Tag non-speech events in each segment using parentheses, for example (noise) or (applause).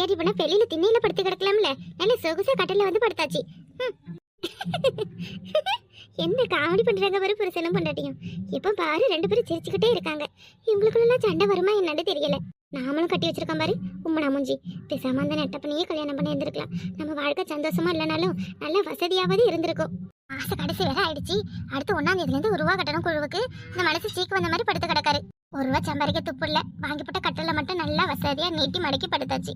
முடியாட்டி போனா வெளியில திண்ணையில படுத்து கிடக்கலாம்ல. நல்ல சொகுசா கட்டில வந்து படுத்தாச்சு. என்ன காமெடி பண்றாங்க பாரு புருஷனும் பொண்டாட்டியும். இப்ப பாரு ரெண்டு பேரும் சிரிச்சுக்கிட்டே இருக்காங்க. இவங்களுக்குள்ள சண்டை வருமா என்னன்னு தெரியல. நாமளும் கட்டி வச்சிருக்கோம் பாரு உம்மனா மூஞ்சி. பேசாம அந்த நெட்ட கல்யாணம் பண்ணி இருந்திருக்கலாம். நம்ம வாழ்க்கை சந்தோஷமா இல்லைனாலும் நல்ல வசதியாவது இருந்திருக்கும். மாச கடைசி வேற ஆயிடுச்சு. அடுத்து ஒன்னாம் தேதியில இருந்து ஒரு ரூபா கட்டணும் குழுவுக்கு. அந்த மனசு சீக்கு வந்த மாதிரி படுத்து கிடக்காரு. ஒரு ரூபா சம்பாதிக்க துப்பு இல்ல. வாங்கிப்பட்ட கட்டல மட்டும் நல்லா வசதியா நீட்டி மடக்கி படுத்தாச்சு.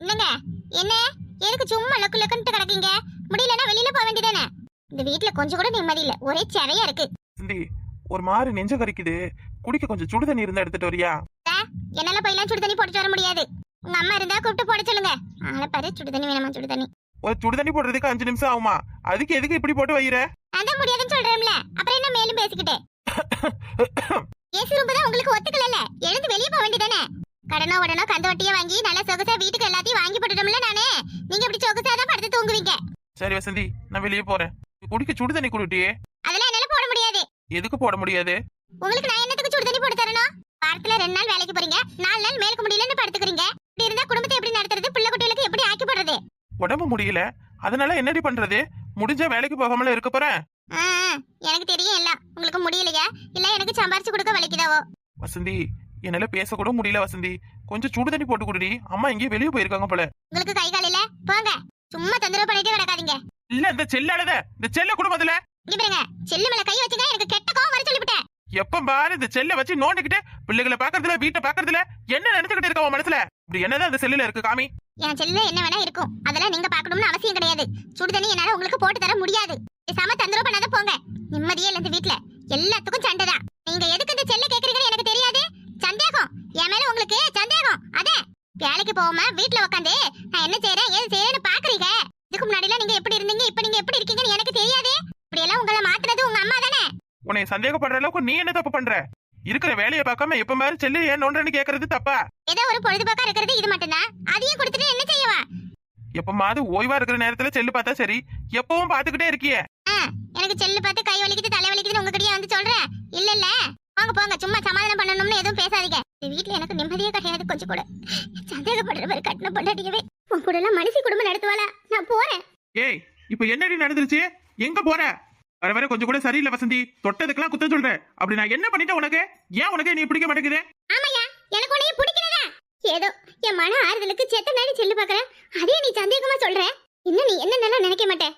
என்னங்க? என்ன? எதுக்கு சும்மா லக்கு லக்குன்ட்டு கிடக்கீங்க? முடியலன்னா வெளியில போக வேண்டியதானே? இந்த வீட்ல கொஞ்சம் கூட நிம்மதி இல்ல. ஒரே சிறையா இருக்கு. சிந்தி ஒரு மாதிரி நெஞ்ச கறிக்குது குடிக்க கொஞ்சம் சுடு தண்ணி இருந்தா எடுத்துட்டு வரியா? என்னால போயெல்லாம் சுடு தண்ணி போட்டுட்டு வர முடியாது. உங்க அம்மா இருந்தா கூப்பிட்டு போட சொல்லுங்க. ஆளை பாரு சுடு தண்ணி வேணாமா சுடு தண்ணி? ஒரு சுடு தண்ணி போடுறதுக்கு அஞ்சு நிமிஷம் ஆகுமா? அதுக்கு எதுக்கு இப்படி போட்டு வைக்கிற அதான் முடியாதுன்னு சொல்றேன்ல. அப்புறம் என்ன மேலும் பேசிக்கிட்டே? (coughs) ஏசி ரூம் தான் உங்களுக்கு ஒத்துக்கல எழுந்து வெளியே போக வேண்டியதானே? கடனோ உடனோ கந்து வட்டியை வாங்கி நல்ல சொகுசா வீட்டுக்கு எல்லாத்தையும் வாங்கி போட்டுட்டோம்ல நானே. நீங்க இப்படி சொகுசா தான் படுத்து தூங்குவீங்க. சரி வசந்தி நான் வெளியே போறேன். குடிக்க சுடு தண்ணி குடிட்டியே? அதெல்லாம் என்னால போட முடியாது. எதுக்கு போட முடியாது? உங்களுக்கு நான் என்னத்துக்கு சுடு தண்ணி போட்டு தரணும்? வாரத்துல ரெண்டு நாள் வேலைக்கு போறீங்க நாலு நாள் மேலுக்கு முடியலன்னு படுத்துக்கிறீங்க. இப்படி இருந்தா குடும்பத்தை எப்படி நடத்துறது? பிள்ளை குட்டிகளுக்கு எப்படி ஆக்கி போடுறது? உடம்பு முடியல. அதனால என்னடி பண்றது? முடிஞ்ச வேலைக்கு போகாமல இருக்க போறேன் எனக்கு தெரியும் எல்லாம். உங்களுக்கு முடியலையா? இல்ல எனக்கு சம்பாரிச்சு கொடுக்க வலிக்குதாவோ? வசந்தி என்னால பேச கூட முடியல வசந்தி. கொஞ்சம் சுடு தண்ணி போட்டு குடிடி அம்மா எங்கேயோ வெளியே போயிருக்காங்க போல. உங்களுக்கு கை கால் இல்ல? போங்க. சும்மா தொந்தரவு பண்ணிட்டே கிடக்காதீங்க. இல்ல இந்த செல்லாடத இந்த செல்ல குடும்பத்துல இங்க பாருங்க. செல்லு மேல கை வச்சுங்க. எனக்கு கெட்ட கோவம் வர சொல்லிவிட்டேன். எப்ப பாரு இந்த செல்ல வச்சு நோண்டிக்கிட்டு பிள்ளைகளை பாக்குறதுல வீட்டை பாக்குறதுல என்ன நினைச்சுக்கிட்டு இருக்க உன் மனசுல? இப்படி என்னதான் அந்த செல்லுல இருக்கு காமி? என் செல்ல என்ன வேணா இருக்கும். அதெல்லாம் நீங்க பார்க்கணும்னு அவசியம் கிடையாது. சுடு தண்ணி என்னால உங்களுக்கு போட்டு தர முடியாது. பேசாம தொந்தரவு பண்ணாத போங்க. நிம்மதியே இல்ல இந்த வீட்ல. எல்லாத்துக்கும் சண்டை தான் நீங்க எதுக்கு இந்த செல்ல கேக்குறீங்கன்னு எனக்கு தெரியாது சந்தேகம் என் மேல உங்களுக்கு சந்தேகம் அதே வேலைக்கு போகாம வீட்ல உட்காந்து நான் என்ன செய்யறேன் ஏது செய்யறேன்னு பாக்குறீங்க? இதுக்கு முன்னாடி நீங்க எப்படி இருந்தீங்க? இப்ப நீங்க எப்படி இருக்கீங்கன்னு எனக்கு தெரியாது. இப்படி எல்லாம் உங்களை மாத்துறது உங்க அம்மா தானே? உன்னை சந்தேகப்படுற அளவுக்கு நீ என்ன தப்பு பண்ற? இருக்கிற வேலையை பார்க்காம எப்ப மாதிரி செல்லு ஏன் நோண்டுறேன்னு கேக்குறது தப்பா? ஏதோ ஒரு பொழுதுபோக்கா இருக்கிறது இது மட்டும்தான். அதையும் கொடுத்துட்டு என்ன செய்யவா எப்பமாவது ஓய்வா இருக்கிற நேரத்துல செல்லு பார்த்தா சரி. எப்பவும் பாத்துக்கிட்டே இருக்கியே. எனக்கு செல்லு பார்த்து கை வலிக்குது தலை வலிக்குதுன்னு உங்ககிட்டயே வந்து சொல்றேன். இல்ல இல்ல. வாங்க போங்க. சும்மா சமாதானம் பண்ணணும்னு எதுவும் பேசாதீங்க. இந்த வீட்ல எனக்கு நிம்மதியே கிடையாது கொஞ்சம் கூட. சந்தேகப்படுற மாதிரி கட்டின பொண்டாட்டியவே. உன் கூட எல்லாம் மனுஷி குடும்பம் நடத்துவாளா? நான் போறேன். ஏய் இப்ப என்னடி நடந்துருச்சு? எங்க போற? வர வர கொஞ்சம் கூட சரியில்லை வசந்தி. தொட்டதுக்கெல்லாம் குத்தம் சொல்ற. அப்படி நான் என்ன பண்ணிட்டேன் உனக்கு? ஏன் உனக்கு நீ பிடிக்க மாட்டேங்குது? ஆமாயா எனக்கு உன்னைய பிடிக்கிறதா ஏதோ என் மன ஆறுதலுக்கு செத்த நாடி செல்லு பாக்குறேன் அதே நீ சந்தேகமா சொல்ற. இன்னும் நீ என்ன நல்லா நினைக்க மாட்டேன்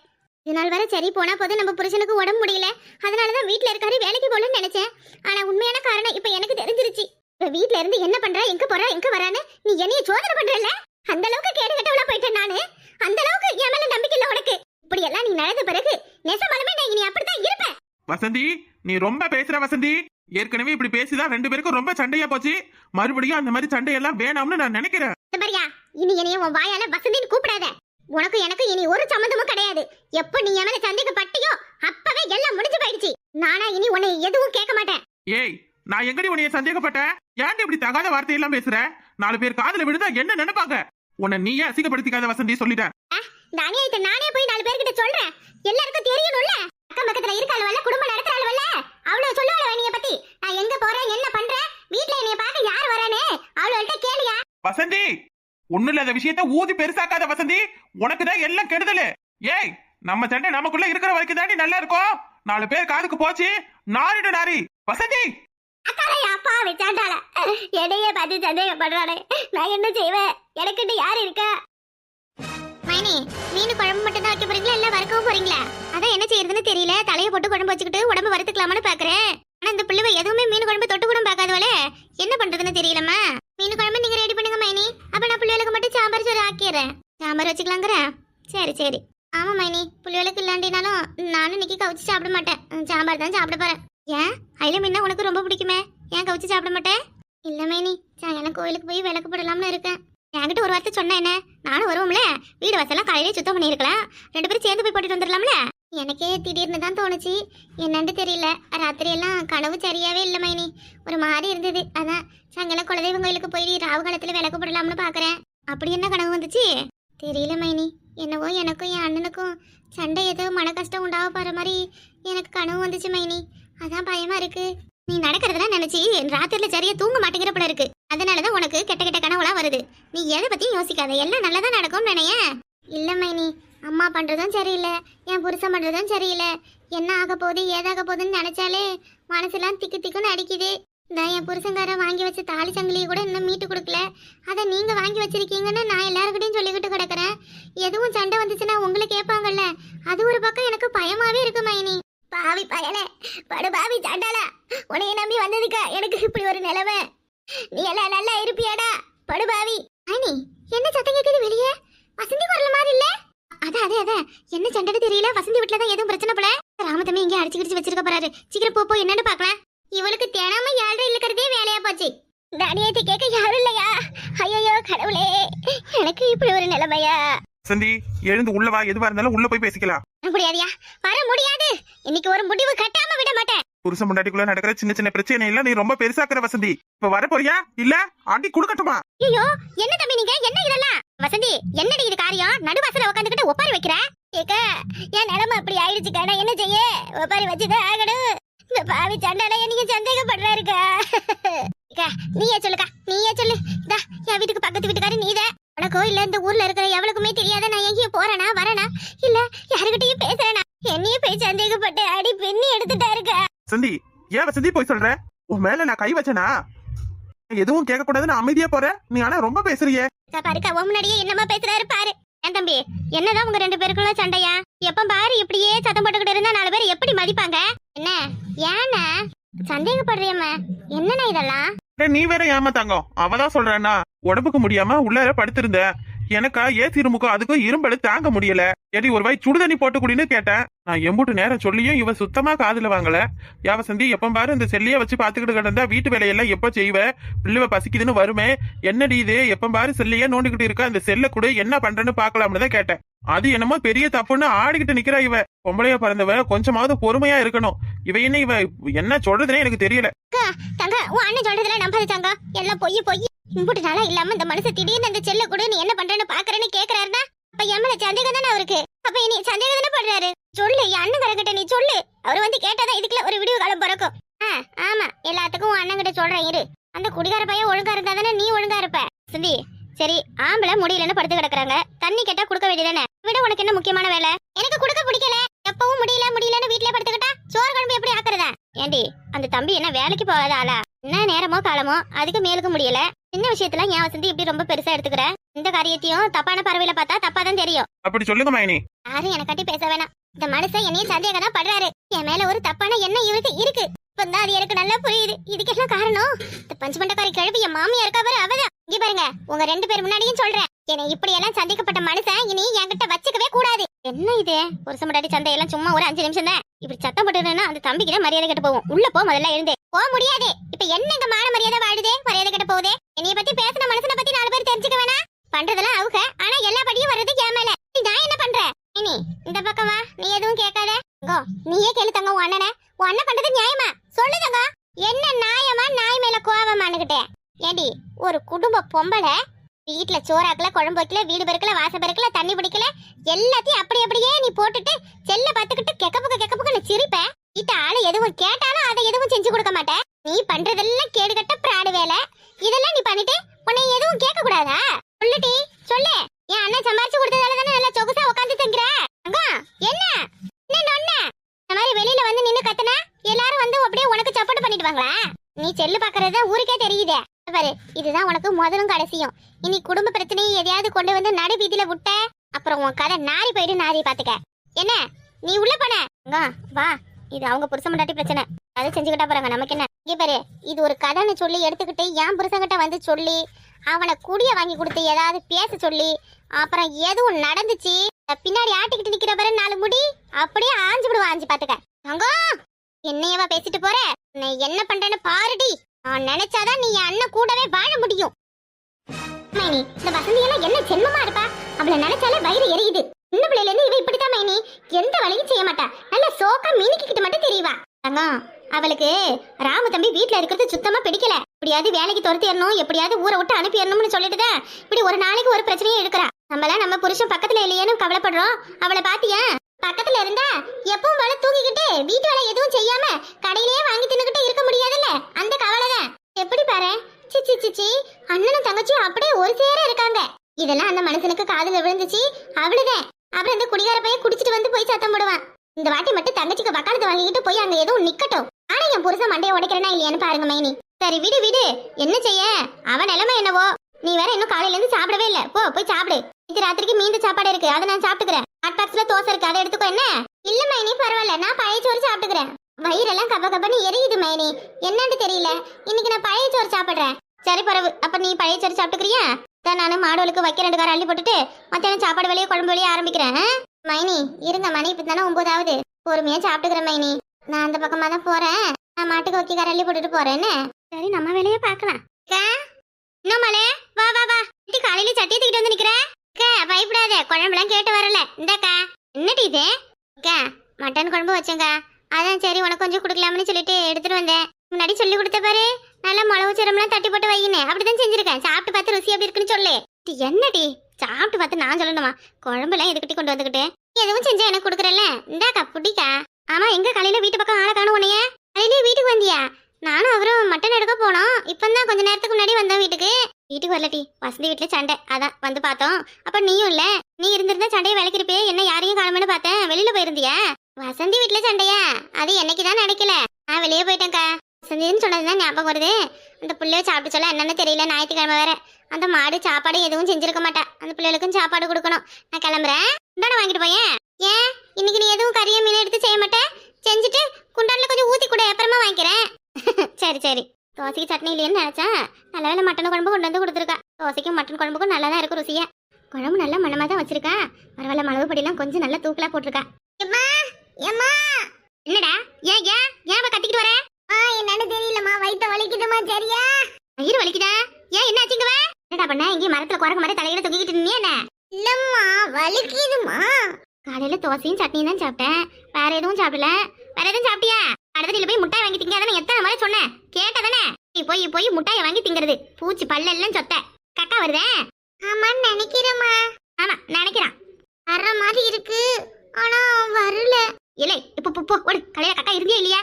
இதனால் வரை சரி போனா போதும் நம்ம புருஷனுக்கு உடம்பு முடியல. அதனாலதான் வீட்ல இருக்காரு வேலைக்கு போகலன்னு நினைச்சேன். ஆனா உண்மையான காரணம் இப்ப எனக்கு தெரிஞ்சிருச்சு. வீட்ல இருந்து என்ன பண்றா? எங்க போறா? எங்க வரான்னு? நீ என்னைய சோதனை பண்றல அந்த அளவுக்கு கேடு கட்டவளா போயிட்டேன் நானு. அந்த அளவுக்கு என் மேல நம்பிக்கை இல்ல உனக்கு. இப்படி எல்லாம் நீ நடந்த பிறகு நெசமாலுமே இனி அப்படித்தான் இருப்பேன் வசந்தி நீ ரொம்ப பேசுற வசந்தி. ஏற்கனவே இப்படி பேசிதான் ரெண்டு பேருக்கும் ரொம்ப சண்டையா போச்சு. மறுபடியும் அந்த மாதிரி சண்டையெல்லாம் வேணாம்னு நான் நினைக்கிறேன். பாரியா இனி என்னைய உன் வாயால வசந்தின்னு கூப்பிடாத. உனக்கு எனக்கு இனி ஒரு சம்மந்தமும் கிடையாது. எப்ப நீ என் மேல சந்தேகப்பட்டியோ அப்பவே எல்லாம் முடிஞ்சு போயிடுச்சு. நானா இனி உன்னை எதுவும் கேட்க மாட்டேன். ஏய் நான் எங்கடி உன்னைய சந்தேகப்பட்டேன்? ஏன்டி இப்படி தகாத வார்த்தையெல்லாம் பேசுற? நாலு பேர் காதுல விழுந்தா என்ன நினைப்பாங்க? உன்னை நீயே அசிங்கப்படுத்திக்காத வசந்தி சொல்லிட்டேன். இந்த அநியாயத்தை நானே போய் நாலு பேர்கிட்ட சொல்றேன். எல்லாருக்கும் தெரியணும்ல? அக்கம் பக்கத்துல இருக்காளுவல்ல குடும்பம் நடத்துறாளுவல்ல? அவ்வளவு சொல்லுவாள என்னைய பத்தி. நான் எங்க போறேன் என்ன பண்றேன்? வீட்ல என்னைய பார்க்க யார் வரானே? அவளோட கேளியா. வசந்தி ஒண்ணு இல்லாத விஷயத்த ஊதி பெருசாக்காத வசந்தி. உனக்கு தான் எல்லாம் கெடுதலு. ஏய் நம்ம சண்டை நமக்குள்ள இருக்கிற வரைக்கும் தாண்டி நல்லா இருக்கும். நாலு பேர் காதுக்கு போச்சு. நாரிடு நாரி. வசந்தி! அக்காலையா அப்பா வச்சாண்டாள என்னையே பார்த்து சந்தேகப்படுறானே. நான் என்ன செய்வேன்? எனக்கிட்ட யார் இருக்கா? மைனி மீன் குழம்பு மட்டும் தான் வைக்க போறீங்களா இல்ல வறுக்கவும் போறீங்களா? அதான் என்ன செய்யறதுன்னு தெரியல. தலையை போட்டு குழம்பு வச்சுக்கிட்டு உடம்பு வறுத்துக்கலாமான்னு பாக்குறேன். ஆனா இந்த பிள்ளை எதுவுமே மீன் குழம்பு தொட்டு கூட பார்க்காதவளே என்ன பண்றதுன்னு தெரியலம்மா. மீன் குழம்பு நீங்க ரெடி பண்ணுங்க மைனி. அப்ப நான் பிள்ளைகளுக்கு மட்டும் சாம்பார் சோறு ஆக்கிடுறேன். சாம்பார் வச்சுக்கலாங்கிறேன் சரி சரி. ஆமா மைனி. புள்ளிகளுக்கு இல்லாண்டினாலும் நானும் இன்னைக்கு கவிச்சு சாப்பிட மாட்டேன். சாம்பார் தான் சாப்பிட போறேன். ஏன்? அயில மீனா உனக்கு ரொம்ப பிடிக்குமே? ஏன் கவிச்சு சாப்பிட மாட்டேன்? இல்ல மேனி சாயங்காலம் கோயிலுக்கு போய் விளக்கு போடலாம்னு இருக்கேன். என்கிட்ட ஒரு வார்த்தை சொன்ன என்ன? நானும் வருவோம்ல? வீடு வாசலாம் காலையிலே சுத்தம் பண்ணியிருக்கலாம். ரெண்டு பேரும் சேர்ந்து போய் போட்டுட்டு வந்துடலாம்ல? எனக்கே திடீர்னு தான் தோணுச்சு. என்னன்னு தெரியல. ராத்திரியெல்லாம் கனவு சரியாவே இல்லை மைனி. ஒரு மாதிரி இருந்தது. அதான் சாயங்காலம் குலதெய்வம் கோயிலுக்கு போய் ராவு காலத்தில் விளக்கு போடலாம்னு பாக்குறேன். அப்படி என்ன கனவு வந்துச்சு? தெரியல மைனி. என்னவோ எனக்கும் என் அண்ணனுக்கும் சண்டை ஏதோ மன கஷ்டம் உண்டாக போகிற மாதிரி எனக்கு கனவு வந்துச்சு மைனி. அதான் பயமா இருக்கு. நீ நடக்கிறதெல்லாம் நினைச்சி ராத்திரில சரியா தூங்க மாட்டேங்கிற போல இருக்கு. அதனாலதான் உனக்கு கெட்ட கெட்ட கனவுலாம் வருது. நீ எதை பத்தியும் யோசிக்காத. எல்லாம் நல்லதா நடக்கும்னு நினையேன் இல்ல மைனி அம்மா பண்றதும் சரியில்லை. என் புருஷன் பண்றதும் சரியில்லை. என்ன ஆக போகுது ஏதாக போகுதுன்னு நினைச்சாலே மனசெல்லாம் திக்கு திக்குன்னு அடிக்குது. இந்த என் புருஷங்கார வாங்கி வச்ச தாலி சங்கிலியை கூட இன்னும் மீட்டு கொடுக்கல. அதை நீங்க வாங்கி வச்சிருக்கீங்கன்னு நான் எல்லாருக்கிட்டையும் சொல்லிக்கிட்டு கிடக்குறேன். எதுவும் சண்டை வந்துச்சுன்னா உங்களை கேட்பாங்கல்ல. அது ஒரு பக்கம் எனக்கு பயமாவே இருக்கு மைனி. பாவி பயலே. படு பாவி சண்டாளா உன்னைய நம்பி வந்ததுக்கா எனக்கு இப்படி ஒரு நிலைமை. நீ எல்லாம் நல்லா இருப்பியாடா. படு பாவி. மைனி என்ன சத்தம் கேக்குது வெளியே? வசந்தி குரல் மாதிரி இல்ல? அதான் அதே அதான். என்ன சண்டை தெரியல. வசந்தி வீட்டுல தான் எதுவும் பிரச்சனை போல. ராமத்தம்பி இங்கே அடிச்சு கிடிச்சு வச்சிருக்க போறாரு. சீக்கிரம் போ போ. என்னன்னு பார்க்கலாம். இவளுக்கு தினம ஏழரை இழுக்கிறதே வேலையா போச்சு. தனியத்தை கேட்க யாரும் இல்லையா? ஐயோ கடவுளே. எனக்கு இப்படி ஒரு நிலைமையா? வசந்தி எழுந்து உள்ள வா. எதுவா இருந்தாலும் உள்ள போய் பேசிக்கலாம். முடியாதியா? வர முடியாது. இன்னைக்கு ஒரு முடிவு கட்டாம விட மாட்டேன். புருஷன் முன்னாடிக்குள்ள நடக்கிற சின்ன சின்ன பிரச்சனை எல்லாம் நீ ரொம்ப பெருசாக்குற வசந்தி. இப்ப வர போறியா? இல்ல? அடி குடுக்கட்டுமா? ஐயோ என்ன தம்பி நீங்க? என்ன இதெல்லாம்? வசந்தி என்னடி இது காரியம்? நடுவாசல உட்காந்துக்கிட்டு ஒப்பாரி வைக்கிற? ஏக்க என் நிலைமை அப்படி ஆயிடுச்சுக்கா நான் என்ன செய்ய? ஒப்பாரி வச்சுதான் ஆகணும். இந்த பாவி சண்டால நீங்க சந்தேகப்படுறாருக்கா. நீயே சொல்லுக்கா. நீயே சொல்லு. இதா என் வீட்டுக்கு பக்கத்து வீட்டுக்காரி நீதான். உனக்கோ இல்ல இந்த ஊர்ல இருக்கிற எவளுக்குமே தெரியாத நான் எங்கேயும் போறேனா வரேனா? இல்ல யாருகிட்டயும் பேசுறேனா என்னையே போய் சந்தேகப்பட்டு அடி பெண்ணி எடுத்துட்டாருக்கா வசந்தி ஏன் வசந்தி போய் சொல்ற? உன் மேல நான் கை வச்சனா? எதுவும் கேட்க கூடாதுன்னு அமைதியா போற? நீ ஆனா ரொம்ப பேசுறியே. பாருக்கா உன் முன்னாடியே என்னமா பேசுறாரு பாரு. ஏன் தம்பி என்னதான் உங்க ரெண்டு பேருக்குள்ள சண்டையா? எப்ப பாரு இப்படியே சத்தம் போட்டுக்கிட்டு இருந்தா நாலு பேர் எப்படி மதிப்பாங்க? என்ன ஏன்னா? சந்தேகப்படுறியம்மா என்னண்ணா இதெல்லாம்? நீ வேற ஏமா தங்கம் அவதான் சொல்றானா உடம்புக்கு முடியாம உள்ளார படுத்திருந்த எனக்கா ஏசி இருமுக்கும் அதுக்கும் இரும்பலு தாங்க முடியல. ஏடி ஒரு வாய் சுடுதண்ணி போட்டு குடின்னு கேட்டேன். நான் எம்புட்டு நேரம் சொல்லியும் இவ சுத்தமா காதுல வாங்கல. யாவ சந்தி எப்ப பாரு இந்த செல்லிய வச்சு பாத்துக்கிட்டு கிடந்தா வீட்டு வேலையெல்லாம் எப்ப செய்வ? பிள்ளைவ பசிக்குதுன்னு வருமே. என்னடி இது? எப்ப பாரு செல்லையே நோண்டிக்கிட்டு இருக்க. அந்த செல்ல கூட என்ன பண்றேன்னு பாக்கலாம்னு தான் கேட்டேன். அது என்னமோ பெரிய தப்புன்னு ஆடிக்கிட்டு நிக்கிறா இவ. பொம்பளைய பிறந்தவ கொஞ்சமாவது பொறுமையா இருக்கணும். இவ என்ன இவ என்ன சொல்றதுனே எனக்கு தெரியல. தங்க உன் அண்ணன் சொல்றதுல நம்பாத தங்க. எல்லாம் பொய் பொய். இம்புட்டு நாளா இல்லாம இந்த மனுஷன் திடீர்னு அந்த செல்ல கூட நீ என்ன பண்றேன்னு பாக்குறேன்னு கேக்குறாருன்னா அப்ப என் சந்தேகம் தானே அவருக்கு? அப்ப இனி சந்தேகம் தானே படுறாரு? சொல்லு என் அண்ணன் கிட்ட நீ சொல்லு. அவர் வந்து கேட்டாதான் இதுக்குள்ள ஒரு விடிவு காலம் பிறக்கும். ஆ, ஆமா எல்லாத்துக்கும் உன் அண்ணன் கிட்ட சொல்றேன் இரு. அந்த குடிகார பையன் ஒழுங்கா இருந்தா தானே நீ ஒழுங்கா இருப்ப. சுந்தி சரி ஆம்பளை முடியலன்னு படுத்து கிடக்குறாங்க. தண்ணி கேட்டா கொடுக்க வேண்டியதானே? விட உனக்கு என்ன முக்கியமான வேலை? எனக்கு கொடுக்க பிடிக்கல. எப்பவும் முடியல முடியலன்னு வீட்லயே படுத்துக்கிட்டா சோறு குழம்பு எப்படி ஆக்குறதா? ஏண்டி அந்த தம்பி என்ன வேலைக்கு போகாத ஆளா? என்ன நேரமோ காலமோ அதுக்கு மேலுக்கு முடியல. சின்ன விஷயத்துல ஏன் வசந்தி இப்படி ரொம்ப பெருசா எடுத்துக்கிற? இந்த காரியத்தையும் தப்பான பார்வையில பார்த்தா தப்பா தான் தெரியும். அப்படி சொல்லுங்க மைனி. யாரும் எனக்கு கட்டி பேச வேணாம். இந்த மனுஷன் என்னைய சந்தேகம் தான் படுறாரு. என் மேல ஒரு தப்பான எண்ணம் இவருக்கு இருக்கு. இப்பதான் அது எனக்கு நல்லா புரியுது. இதுக்கெல்லாம் காரணம்? இந்த பஞ்சு மண்டக்காரி கிழவி என் மாமியா இருக்கா பாரு அவதான். இங்க பாருங்க உங்க ரெண்டு பேர் முன்னாடியும் சொல்றேன். என்னை இப்படி எல்லாம் சந்திக்கப்பட்ட மனுஷன் இனி என்கிட்ட வச்சுக்கவே கூடாது. என்ன இது? ஒரு சமடாடி சந்தையெல்லாம் சும்மா ஒரு அஞ்சு நிமிஷம் தான். இப்படி சத்தம் போட்டுனா அந்த தம்பிக்கு தான் மரியாதை கெட்டு போகும். உள்ள போ முதல்ல எழுந்தே. போக முடியாது. இப்ப என்ன இங்க மான மரியாதை வாழுதே? மரியாதை கெட்டு போகுதே? என்னைய பத்தி பேசின மனுஷனை பத்தி நாலு பேர் தெரிஞ்சுக்க வேணா பண்றதெல்லாம் அவங்க ஆனா எல்லா படியும் வர்றது என் மேல. நீ நான் என்ன பண்றேன் இனி இந்த பக்கம் வா. நீ எதுவும் கேட்காத. கோ நீயே கேளு தங்க உன் அண்ணனை. உன் அண்ணன் பண்றது நியாயமா? சொல்லு தங்க என்ன நியாயமா? நாய் மேல கோவமானுகிட்டே ஏண்டி ஒரு குடும்ப பொம்பளை வீட்டுல சோறாக்கல குழம்பு வைக்கல வீடு பெருக்கல வாச பெருக்கல தண்ணி பிடிக்கல எல்லாத்தையும் அப்படி அப்படியே நீ போட்டுட்டு செல்ல பாத்துக்கிட்டு கெக்கப்புக்கு கெக்கப்புக்கு சிரிப்ப. வீட்டு ஆளு எதுவும் கேட்டாலும் அதை எதுவும் செஞ்சு கொடுக்க மாட்டேன் நீ பண்றதெல்லாம் கேடுகட்ட பிராடு வேலை. இதெல்லாம் நீ பண்ணிட்டு உன்னை எதுவும் கேட்க கூடாதா சொல்லுடி சொல்லு. என் அண்ணன் சம்பாரிச்சு கொடுத்ததால தானே நல்லா சொகுசா உட்காந்து தங்குற? என்ன? என்ன இந்த மாதிரி வெளியில வந்து நின்னு கத்துனா எல்லாரும் வந்து அப்படியே உனக்கு சப்போர்ட் பண்ணிடுவாங்களா? நீ செல்லு பாக்குறது ஊருக்கே தெரியுதே. பாரு. இதுதான் உனக்கு முதலும் கடைசியும். இனி குடும்ப பிரச்சனையை எதையாவது கொண்டு வந்து நடு வீதியில விட்ட அப்புறம் உன் கதை நாரி போயிடு நாரி பாத்துக்க என்ன? நீ உள்ள போன? அங்க வா. இது அவங்க புருஷன் முன்னாடி பிரச்சனை. அதை செஞ்சுக்கிட்டா போறாங்க நமக்கு என்ன? இங்கே பாரு இது ஒரு கதைன்னு சொல்லி எடுத்துக்கிட்டு என் புருஷங்கிட்ட வந்து சொல்லி அவனை குடிய வாங்கி கொடுத்து ஏதாவது பேச சொல்லி அப்புறம் எதுவும் நடந்துச்சு பின்னாடி ஆட்டிக்கிட்டு நிக்கிற பாரு நாலு முடி அப்படியே ஆஞ்சு விடுவா ஆஞ்சு பாத்துக்க என்னையவா பேசிட்டு போற? நீ என்ன பண்றேன்னு பாருடி. நான் நினைச்சாதான் நீ என் அண்ணன் கூடவே வாழ முடியும். மைனி இந்த வசந்தி எல்லாம் என்ன ஜென்மமா இருப்பா? அவளை நினைச்சாலே வயிறு எரியுது. சின்ன பிள்ளையில இருந்து இவ இப்படித்தான் மைனி. எந்த வேலையும் செய்ய மாட்டா. நல்ல சோக்கா மினுக்கிட்டு மட்டும் தெரியவா தங்கம் அவளுக்கு ராமு தம்பி வீட்ல இருக்கிறது சுத்தமா பிடிக்கல. எப்படியாவது வேலைக்கு துரத்திடணும் எப்படியாவது ஊரை விட்டு அனுப்பிடணும்னு சொல்லிட்டு இப்படி ஒரு நாளைக்கு ஒரு பிரச்சனையும் எடுக்கிறா. நம்மளாம் நம்ம புருஷன் பக்கத்துல இல்லையேன்னு கவலைப்படுறோம். அவளை பாத்தியா? பக்கத்துல இருந்தா எப்பவும் போல தூங்கிக்கிட்டு வீட்டு வேலை எதுவும் செய்யாம கடையிலேயே வாங்கி தின்னுகிட்டு இருக்க முடியாதுல்ல? விழுந்துருச்சு அண்ணனும் தங்கச்சியும் அப்படியே ஒரு சேர இருக்காங்க. இதெல்லாம் அந்த மனுஷனுக்கு காதுல விழுந்துச்சு. அவளுதான். அப்புறம் இந்த குடிகார பையன் குடிச்சிட்டு வந்து போய் சத்தம் போடுவான். இந்த வாட்டி மட்டும் தங்கச்சிக்கு வக்காலத்து வாங்கிட்டு போய் அங்க எதுவும் நிக்கட்டும். ஆனா என் புருஷன் மண்டையை உடைக்கிறேனா இல்லையான்னு பாருங்க மைனி. சரி விடு விடு. என்ன செய்ய? அவன் நிலைமை என்னவோ? நீ வேற இன்னும் காலையில இருந்து சாப்பிடவே இல்ல. போ போய் சாப்பிடு. இது ராத்திரிக்கு மீந்த சாப்பாடு இருக்கு. அதை நான் சாப்பிட்டுக்கிறேன். ஹாட் பாக்ஸ்ல தோசை இருக்கு. அதை எடுத்துக்கோ என்ன? இல்ல மைனி பரவாயில்ல. நான் பழைய சோறு சாப்பிட்டுக்கிறேன். வயிறெல்லாம் கப கபன்னு எரியுது மைனி. என்னன்னு தெரியல. இன்னைக்கு நான் பழைய சோறு சாப்பிடுறேன். சரி பரவு. அப்ப நீ பழைய சோறு சாப்பிட்டுக்கிறியா? தான் நானும் மாடுகளுக்கு வைக்க ரெண்டு காரம் அள்ளி போட்டுட்டு மத்தியானம் சாப்பாடு வெளியே குழம்பு வழியே ஆரம்பிக்கிறேன். மைனி இருங்க மணி. இப்ப தானே ஒன்பதாவது. பொறுமையா சாப்பிட்டுக்கிறேன் மைனி. நான் அந்த பக்கமா தான் போறேன். நான் மாட்டுக்கு வைக்க காரம் அள்ளி போட்டுட்டு போறேன்னு சரி நம்ம வேலையை பார்க்கலாம். இன்னும் மலே? வா வா வா. இன்னைக்கு காலையில சட்டியை தூக்கிட்டு வந்து நிக்கிறேன் குழம்புலாம் கேட்டு வரல. இந்தாக்கா. என்னடி இது? அக்கா மட்டன் குழம்பு வச்சேங்க அதான் சரி உனக்கு கொஞ்சம் கொடுக்கலாம்னு சொல்லிட்டு எடுத்துட்டு வந்தேன். முன்னாடி சொல்லி கொடுத்த பாரு. நல்லா மிளகு சீரம்லாம் தட்டி போட்டு வையினே அப்படிதான் செஞ்சிருக்கேன். சாப்பிட்டு பார்த்து ருசி அப்படி இருக்குன்னு சொல்லு. என்னடி? சாப்பிட்டு பார்த்து நான் சொல்லணுமா? குழம்புலாம் எதுக்கிட்டி கொண்டு வந்துக்கிட்டு? எதுவும் செஞ்சா எனக்கு கொடுக்குறல்ல? இந்தாக்கா புடிக்கா. ஆமா எங்க காலையில வீட்டு பக்கம் ஆளை காணும் உன்னைய? காலையில வீட்டுக்கு வந்தியா? நானும் அவரும் மட்டன் எடுக்க போனோம். இப்பந்தான் கொஞ்ச நேரத்துக்கு முன்னாடி வந்தோம் வீட்டுக்கு. வீட்டுக்கு வரலடி. வசந்தி வீட்டுல சண்டை. அதான் வந்து பார்த்தோம். அப்ப நீயும் இல்ல? நீ இருந்திருந்தா சண்டையை விளக்கிருப்பே. என்ன யாரையும் காணும்னு பார்த்தேன். வெளியில போயிருந்தியா? வசந்தி வீட்டுல சண்டையா? அது என்னைக்குதான் நடக்கல. நான் வெளியே போயிட்டேன்க்கா. வசந்தின்னு சொன்னதுதான் ஞாபகம் வருது. அந்த பிள்ளைய சாப்பிட்டு சொல்ல என்னன்னு தெரியல. ஞாயிற்றுக்கிழமை வேற. அந்த மாடு சாப்பாடு எதுவும் செஞ்சிருக்க மாட்டா. அந்த பிள்ளைகளுக்கும் சாப்பாடு கொடுக்கணும். நான் கிளம்புறேன். குண்டான வாங்கிட்டு போயேன் ஏன்? இன்னைக்கு நீ எதுவும் கறியை மீன் எடுத்து செய்ய மாட்டேன் செஞ்சுட்டு குண்டான்ல கொஞ்சம் ஊத்தி கூட. அப்புறமா வாங்கிக்கிறேன். (laughs) சரி சரி. தோசைக்கு சட்னி இல்லையேன்னு நினைச்சேன் நல்ல வேலை மட்டன் குழம்பு கொண்டு வந்து கொடுத்துருக்கா. தோசைக்கும் மட்டன் குழம்புக்கும் நல்லா தான் இருக்கும் ருசியா. குழம்பு நல்ல மனமா தான் வச்சிருக்கா. பரவாயில்ல மிளகு பொடியெல்லாம் கொஞ்சம் நல்லா தூக்கலா போட்டிருக்கா. எம்மா எம்மா! என்னடா ஏன் ஏன் ஏன் கத்திக்கிட்டு வர? ஆ என்னன்னு தெரியலம்மா வயித்த வலிக்குதுமா சரியா? வயிறு வலிக்குதா? ஏன் என்ன ஆச்சுங்கவ என்னடா பண்ண? இங்கே மரத்துல குரங்கு மாதிரி தலையில தொங்கிக்கிட்டு நின்னே என்ன? இல்லம்மா வலிக்குதுமா காலையில தோசையும் சட்னியும் தான் சாப்பிட்டேன். வேற எதுவும் சாப்பிடல. வேற எதுவும் சாப்பிட்டியா? அடுத்த போய் முட்டாய் வாங்கி திங்காதானே எத்தனை முறை சொன்னேன் கேட்டதானே? நீ போய் போய் முட்டாயை வாங்கி திங்கிறது. பூச்சி பல்லெல்லாம் சொத்த. கக்கா வருதே? ஆமான்னு நினைக்கிறேம்மா. ஆமா நினைக்கிறான். வர்ற மாதிரி இருக்கு. ஆனா வரல. இல்லை இப்போ போ, போ ஓடு. கலையில கக்கா இருந்தியா இல்லையா?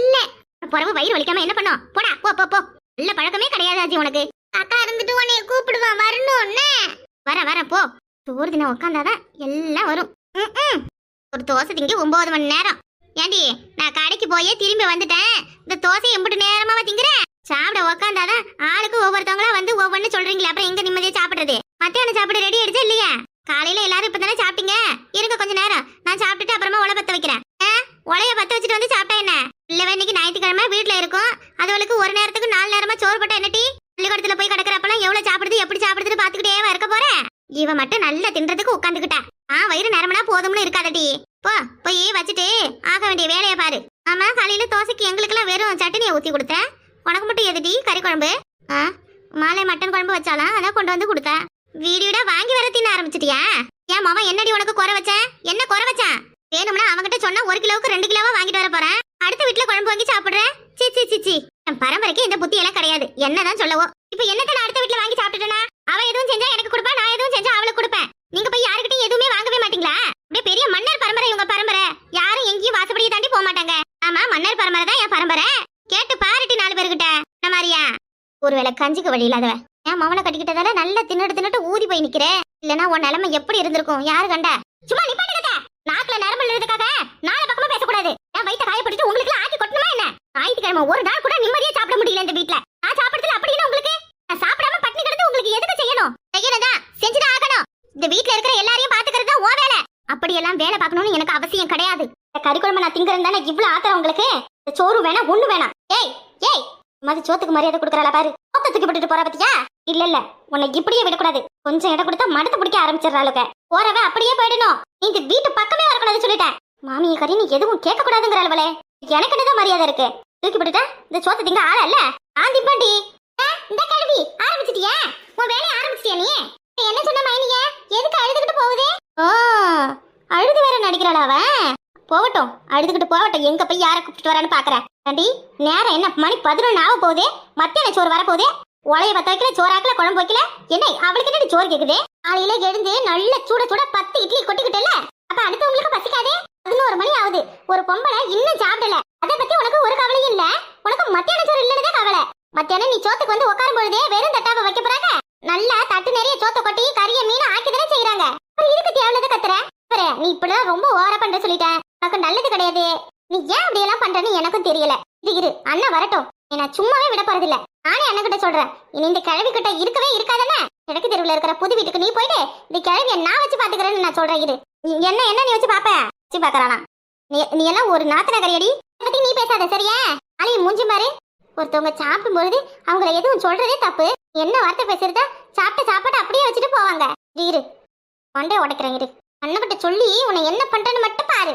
இல்ல. பிறகு வயிறு வலிக்காம என்ன பண்ணும்? போடா போ போ போ. நல்ல பழக்கமே கிடையாது ஆஜி உனக்கு. அக்கா இருந்துட்டு உன்னைய கூப்பிடுவான். வரணும்னு. வர வர போ. சோறு தினம் உட்காந்தாதான் எல்லாம் வரும். ஒரு தோசை திங்க ஒன்பது மணி நேரம். ஏண்டி நான் கடைக்கு போயே திரும்பி வந்துட்டேன். இந்த தோசை எம்பிட்டு நேரமாவா திங்குறேன் சாப்பிட உக்காந்தாதான் ஆளுக்கு ஒவ்வொருத்தவங்களா வந்து ஒவ்வொன்னு சொல்றீங்களே அப்புறம் எங்க நிம்மதியா சாப்பிடுறது? மத்தியானம் சாப்பிட ரெடி ஆயிடுச்சு இல்லையா? காலையில எல்லாரும் இப்பதானே சாப்பிட்டீங்க? இருங்க கொஞ்ச நேரம். நான் சாப்பிட்டுட்டு அப்புறமா உலை பத்த வைக்கிறேன். உலைய பத்த வச்சுட்டு வந்து சாப்பிட்டா என்ன? இல்லவே இன்னைக்கு ஞாயிற்றுக்கிழமை வீட்டுல இருக்கும். அதுவளுக்கு ஒரு நேரத்துக்கு நாலு நேரமா சோறு போட்டா என்னட்டி பள்ளிக்கூடத்துல போய் கிடக்குறப்பெல்லாம் எவ்வளவு சாப்பிடுது எப்படி சாப்பிடுதுன்னு பாத்துக்கிட்டே இருக்க போறேன் இவ மட்டும் நல்லா தின்றதுக்கு உட்காந்துக்கிட்டா. ஆ வயிறு நேரம்னா போதும்னு இருக்காதடி. போ போய் வச்சுட்டு ஆக வேண்டிய வேலையை பாரு. ஆமா காலையில தோசைக்கு எங்களுக்கெல்லாம் வெறும் சட்னியை ஊத்தி கொடுத்தேன் உனக்கு மட்டும் எதுடி கறி குழம்பு? ஆ மாலை மட்டன் குழம்பு வச்சாலாம் அதான் கொண்டு வந்து கொடுத்தேன் வீடியோட வாங்கி வர தின்ன ஆரம்பிச்சிட்டியா? ஏன் மாமா என்னடி உனக்கு குறை வச்சேன் என்ன குறை வச்சான் வேணும்னா அவன்கிட்ட சொன்னா ஒரு கிலோவுக்கு ரெண்டு கிலோவா வாங்கிட்டு வர போறேன். அடுத்த வீட்டுல குழம்பு வாங்கி சாப்பிடுறேன் சி சி சி சி. என் பரம்பரைக்கு இந்த புத்தி எல்லாம் கிடையாது. என்னதான் சொல்லவோ. இப்ப என்னத்தை நான் அடுத்த வீட்டுல வாங்கி சாப்பிட்டுட்டேனா? அவ எதுவும் செஞ்சா எனக்கு கொடுப்பா நான் எதுவும் செஞ்சா அவளுக்கு கொடுப்பேன். நீங்க போய் யாருக்கிட்டையும் எதுவுமே வாங்கவே மாட்டீங்களா? அப்படியே பெரிய மன்னர் பரம்பரை இவங்க பரம்பரை. யாரும் எங்கேயும் வாசப்படியை தாண்டி போக மாட்டாங்க. ஆமா மன்னர் பரம்பரை தான் என் பரம்பரை. கேட்டு பாருட்டி நாலு பேருகிட்ட என்ன மாதிரியா? ஒருவேளை கஞ்சிக்கு வழி இல்லாதவ. என் மவனை கட்டிக்கிட்டதால நல்லா தின்னுட்டு தின்னுட்டு ஊதி போய் நிக்கிறேன் இல்லனா உன் நிலைமை எப்படி இருந்திருக்கும்? யாரு கண்டா? சும்மா நிப்பாட்டுக்கத நாக்குல நரம்பு இழுதுக்காக நாலு பக்கமா பேசக்கூடாது. என் வயித்த காயப்பட்டுட்டு உங்களுக்கு ஆக்கி கொட்டணுமா என்ன? ஞாயிற்றுக்கிழமை ஒரு நாள் கூட நிம்மதியா சாப்பிட முடியல இந்த வீட்ல. நான் சாப்பிடுறதுல அப்படின்னா உங்களுக்கு? நான் சாப்பிடாம பட்டினி கிடந்து உங்களுக்கு எதுக்கு செய்யணும்? செய்யணும்தான் செஞ்சுதான் ஆகணும். இந்த வீட்ல இருக்கிற எல்லாரையும் பாத்துக்கிறது தான் உன் வேலை. அப்படியெல்லாம் வேலை பார்க்கணும்னு எனக்கு அவசியம் கிடையாது. இந்த நான் திங்கிறது தானே இவ்வளவு ஆத்திரம் உங்களுக்கு? சோறு வேணாம் ஒண்ணு வேணாம். ஏய் ஏய் மாதிரி சோத்துக்கு மரியாதை கொடுக்கறல பாரு. சோத்த தூக்கி போட்டுட்டு போற பத்தியா? இல்ல இல்ல உன்னை இப்படியே விடக்கூடாது. கொஞ்சம் இடம் கொடுத்தா மடத்து பிடிக்க ஆரம்பிச்சிடறாளுக்க போறவ அப்படியே போயிடணும். நீ இந்த வீட்டு பக்கமே வரக்கூடாது சொல்லிட்டேன். மாமியை கறி நீ எதுவும் கேட்க கூடாதுங்கிறாளே அளவுல எனக்கு என்னதான் மரியாதை இருக்கு? தூக்கி போட்டுட்டா? இந்த சோத்து திங்க ஆள இல்ல? ஆந்தி பாண்டி இந்த கேள்வி ஆரம்பிச்சிட்டியா? உன் வேலையை ஆரம்பிச்சிட்டியா நீ? என்ன சொன்ன மைனிய எதுக்கு அழுதுகிட்டு போகுது? ஓ அழுது வேற நடிக்கிறாளா அவன் போகட்டும் அழுதுகிட்டு போகட்டும். எங்க போய் யாரை கூப்பிட்டு வரான்னு பாக்குறேன். ஆண்டி நேரம் என்ன? மணி பதினொன்னு ஆக போகுது. மத்தியான சோறு வர போகுது உலைய பத்த வைக்கல சோறாக்கல குழம்பு வைக்கல. என்ன அவளுக்கு என்ன சோறு கேக்குது? காலையில எழுந்து நல்ல சூட சூட பத்து இட்லி கொட்டிக்கிட்டல அப்ப அடுத்தவங்களுக்கு பசிக்காதே? பதினோரு மணி ஆகுது. ஒரு பொம்பளை இன்னும் சாப்பிடல. அதை பத்தி உனக்கு ஒரு கவலையும் இல்ல. உனக்கு மத்தியான சோறு இல்லன்னு கவலை. மத்தியானம் நீ சோத்துக்கு வந்து உட்காரும் பொழுதே வெறும் தட்டாவை வைக்க போறாங்க. நல்லா தட்டு நிறைய சோத்த கொட்டி கறிய மீன் ஆக்கி தானே செய்யறாங்க இதுக்கு தேவையில்லாத கத்துற? நீ இப்படிலாம் ரொம்ப ஓர பண்ற சொல்லிட்டேன் உனக்கு நல்லது கிடையாது. நீ ஏன் அப்படி எல்லாம் பண்றன்னு எனக்கும் தெரியல. இது இரு அண்ணன் வரட்டும். என்ன சும்மாவே விட போறதில்ல. நானே அண்ணன் கிட்ட சொல்றேன். இனி இந்த கிழவி கிட்ட இருக்கவே இருக்காதானே கிழக்கு தெருவுல இருக்கிற புது வீட்டுக்கு நீ போயிட்டு இந்த கிழவிய நான் வச்சு பாத்துக்கிறேன்னு நான் சொல்றேன். இரு. நீ என்ன என்ன நீ வச்சு பாப்ப? வச்சு பாக்கறானா? நீ நீ எல்லாம் ஒரு நாத்தன கரையடி பத்தி நீ பேசாத சரியா? அழகி மூஞ்சி பாரு ஒருத்தவங்க சாப்பிடும் பொழுது அவங்கள எதுவும் சொல்றதே தப்பு. என்ன வார்த்தை பேசுறத? சாப்பிட்ட சாப்பாடு அப்படியே வச்சுட்டு போவாங்க. இரு, மண்டே உடைக்கிறேன் இரு. அண்ணகிட்ட சொல்லி உன்னை என்ன பண்றேன்னு மட்டும் பாரு.